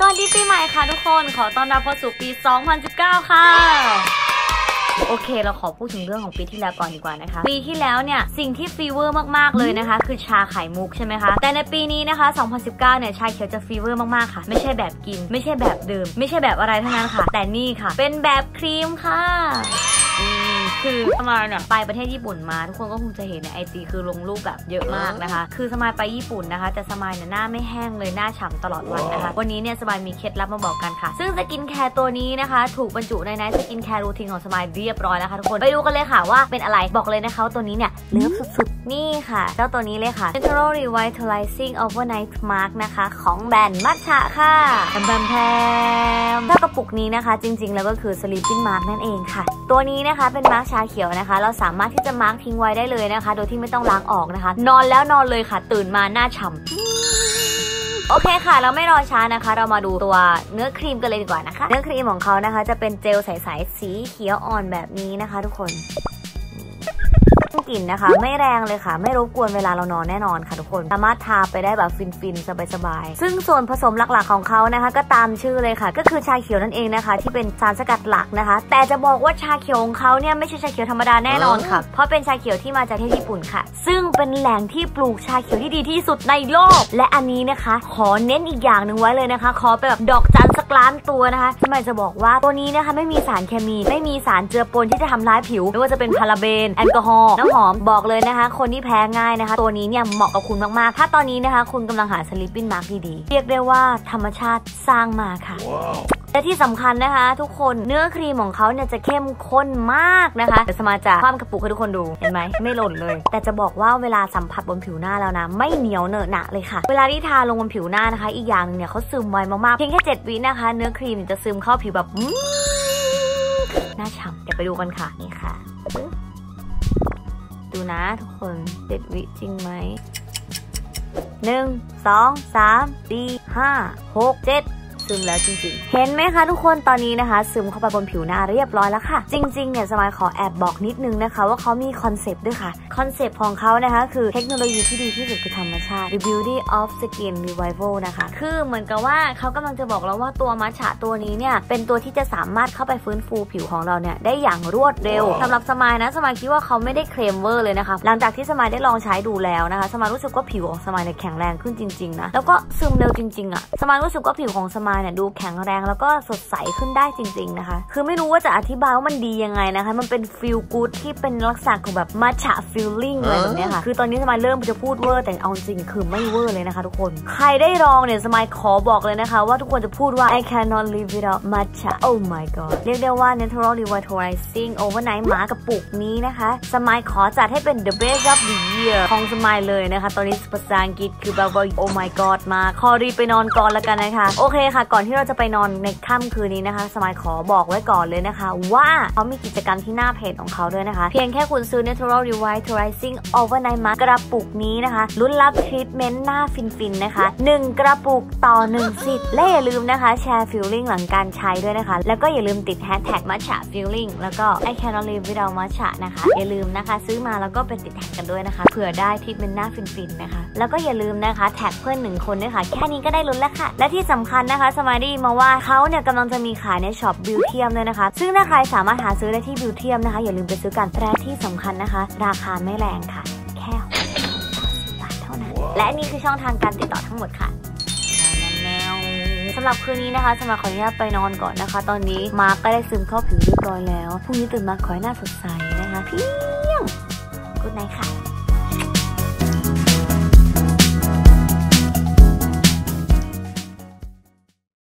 สวัสดีปีใหม่ค่ะทุกคน ขอต้อนรับเข้าสู่ปี 2019 ค่ะ โอเค เราขอพูดถึงเรื่องของปีที่แล้วก่อนดีกว่านะคะ ปีที่แล้วเนี่ย สิ่งที่ฟีเวอร์มากๆเลยนะคะ คือชาไข่มุกใช่ไหมคะ แต่ในปีนี้นะคะ 2019 เนี่ย ชาเขียวจะฟีเวอร์มากๆค่ะ ไม่ใช่แบบกิน ไม่ใช่แบบดื่ม ไม่ใช่แบบอะไรทั้งนั้นค่ะ แต่นี่ค่ะ เป็นแบบครีมค่ะอืม คือสมายเนี่ยไปประเทศญี่ปุ่นมา ทุกคนก็คงจะเห็นในไอจีคือลงรูปแบบเยอะมากนะคะ คือสมายไปญี่ปุ่นนะคะ แต่สมายเนี่ยหน้าไม่แห้งเลยหน้าฉ่ำตลอดวันนะคะ วันนี้เนี่ยสมายมีเคล็ดลับมาบอกกันค่ะ ซึ่งสกินแคร์ตัวนี้นะคะ ถูกบรรจุในไนท์สกินแคร์รูทีนของสมายเรียบร้อยแล้วค่ะทุกคนไปดูกันเลยค่ะว่าเป็นอะไรบอกเลยนะคะว่าตัวนี้เนี่ยเลิฟสุดๆ นี่ค่ะ เจ้าตัวนี้เลยค่ะ Natural Revitalizing Overnight Mask นะคะ ของแบรนด์มัทฉะค่ะแบมแบมแพมเจ้ากระปุกนี้นะคะ จริงๆ แล้วก็คือ Sleeping Mask นั่นเองค่ะ ตัวนี้นะคะเป็นมาร์กชาเขียวนะคะ เราสามารถที่จะมาร์กทิ้งไว้ได้เลยนะคะ โดยที่ไม่ต้องล้างออกนะคะ นอนแล้วนอนเลยค่ะ ตื่นมาหน้าฉ่ำโอเคค่ะ เราไม่รอช้านะคะ เรามาดูตัวเนื้อครีมกันเลยดีกว่านะคะ เนื้อครีมของเขานะคะ จะเป็นเจลใส ๆ สีเขียวอ่อนแบบนี้นะคะ ทุกคน กลิ่นนะคะ ไม่แรงเลยค่ะ ไม่รบกวนเวลาเรานอนแน่นอนค่ะทุกคนสามารถทาไปได้แบบฟินๆสบายๆซึ่งส่วนผสมหลักๆของเขานะคะ ก็ตามชื่อเลยค่ะ ก็คือชาเขียวนั่นเองนะคะ ที่เป็นสารสกัดหลักนะคะ แต่จะบอกว่าชาเขียวของเขาเนี่ยไม่ใช่ชาเขียวธรรมดาแน่นอนค่ะ เพราะเป็นชาเขียวที่มาจากประเทศญี่ปุ่นค่ะ ซึ่งเป็นแหล่งที่ปลูกชาเขียวที่ดีที่สุดในโลก และอันนี้นะคะ ขอเน้นอีกอย่างหนึ่งไว้เลยนะคะ ขอไปแบบดอกจันสัก ล้านตัวนะคะที่มันจะบอกว่าตัวนี้นะคะไม่มีสารเคมี ไม่มีสารเจือปนที่จะทำร้ายผิวไม่ว่าจะเป็นพาราเบนแอลกอฮอล์น้ำหอมบอกเลยนะคะ คนที่แพ้ง่ายนะคะ ตัวนี้เนี่ยเหมาะกับคุณมากๆ ถ้าตอนนี้นะคะ คุณกำลังหาสลิปปิ้นมาร์กดีๆเรียกได้ว่าธรรมชาติสร้างมาค่ะ และที่สำคัญนะคะ ทุกคนเนื้อครีมของเขาเนี่ยจะเข้มข้นมากนะคะเดี๋ยวสมาจะความกระปุกให้ทุกคนดูเห็นไหมไม่หล่นเลย แต่จะบอกว่าเวลาสัมผัสบนผิวหน้าแล้วนะ ไม่เหนียวเหนอะหนะเลยค่ะ เวลาที่ทาลงบนผิวหน้านะคะ อีกอย่างนึงเนี่ยเขาซึมไวมากๆเพียงแค่7วินะคะ เนื้อครีมจะซึมเข้าผิวแบบหน้าฉ่ำเดี๋ยวไปดูกันค่ะนี่ค่ะ ดูนะทุกคนเจ็ดวิจริงไหมหนึ่งสองสามสี่ห้าหกเจ็ด ซึมแล้วจริงๆ เห็นไหมคะทุกคนตอนนี้นะคะ ซึมเข้าไปบนผิวหน้าเรียบร้อยแล้วค่ะ จริงๆเนี่ยสมายขอแอบบอกนิดนึงนะคะ ว่าเขามีคอนเซปต์ด้วยค่ะคอนเซปต์ของเขานะคะ คือเทคโนโลยีที่ดีที่สุดคือธรรมชาติ The Beauty of Skin Revival นะคะ คือเหมือนกับว่าเขากำลังจะบอกเราว่าตัวมัชฉะตัวนี้เนี่ยเป็นตัวที่จะสามารถเข้าไปฟื้นฟูผิวของเราเนี่ยได้อย่างรวดเร็วสำหรับสมายนะสมายคิดว่าเขาไม่ได้เคลมเวอร์เลยนะคะหลังจากที่สมายได้ลองใช้ดูแล้วนะคะ สมายรู้สึกว่าผิวของสมายเนี่ยแข็งแรงขึ้นจริงๆนะแล้วก็ซึมเร็วจริงๆอะสมายรู้สึกว่าผิวของสมายเนี่ยดูแข็งแรงแล้วก็สดใสขึ้นได้จริง ๆนะคะ คือไม่รู้ว่าจะอธิบายว่ามันดียังไงนะคะ มันเป็นฟิลกู๊ดที่เป็นลักษณะของแบบมัชฉะฟิลลิ่งอะไรแบบนี้ค่ะ คือตอนนี้สมายเริ่มจะพูดเวอร์แต่เอาจริงคือไม่เวอร์เลยนะคะทุกคน ใครได้ลองเนี่ยสมายขอบอกเลยนะคะ ว่าทุกคนจะพูดว่า I cannot live without matcha oh my god เรียกได้ว่า natural revitalizing overnight หมากระปุกนี้นะคะ สมายขอจัดให้เป็น the best of the year ของสมายเลยนะคะ ตอนนี้ภาษาอังกฤษคือแบบว่า oh my god มากขอรีบไปนอนก่อนแล้วกันนะคะ โอเคค่ะก่อนที่เราจะไปนอนในค่ำคืนนี้นะคะ สมายขอบอกไว้ก่อนเลยนะคะ ว่าเขามีกิจกรรมที่หน้าเพจของเขาด้วยนะคะ เพียงแค่คุณซื้อ natural revitalizing overnight mask กระปุกนี้นะคะ ลุ้นรับทรีทเมนต์หน้าฟินๆนะคะ 1 กระปุกต่อ1สิทธิ์และอย่าลืมนะคะแชร์ฟิลลิ่งหลังการใช้ด้วยนะคะ แล้วก็อย่าลืมติดแฮชแท็กมัชฉะฟิลลิ่งแล้วก็ I cannot live without matcha นะคะ อย่าลืมนะคะ ซื้อมาแล้วก็เป็นติดแท็กกันด้วยนะคะเผื่อได้ทรีทเมนต์หน้าฟินๆนะคะ แล้วก็อย่าลืมนะคะแท็กเพื่อนหนึ่งคนด้วยค่ะแค่นี้ก็ได้ลุ้นแล้วค่ะและที่สำคัญนะคะสมายได้ยินมาว่าเขาเนี่ยกำลังจะมีขายในช็อปบิวเทียมด้วยนะคะ ซึ่งถ้าใครสามารถหาซื้อได้ที่บิวเทียมนะคะ อย่าลืมไปซื้อกันและที่สำคัญนะคะ ราคาไม่แรงค่ะ แค่60บาทเท่านั้น และนี่คือช่องทางการติดต่อทั้งหมดค่ะแนวสำหรับคืนนี้นะคะสำหรับขออนุญาตไปนอนก่อนนะคะ ตอนนี้มาร์กก็ได้ซึมเข้าผิวเรียบร้อยแล้วพรุ่งนี้ตื่นมาขอให้หน้าสดใสนะคะเพียงกูดไนค่ะ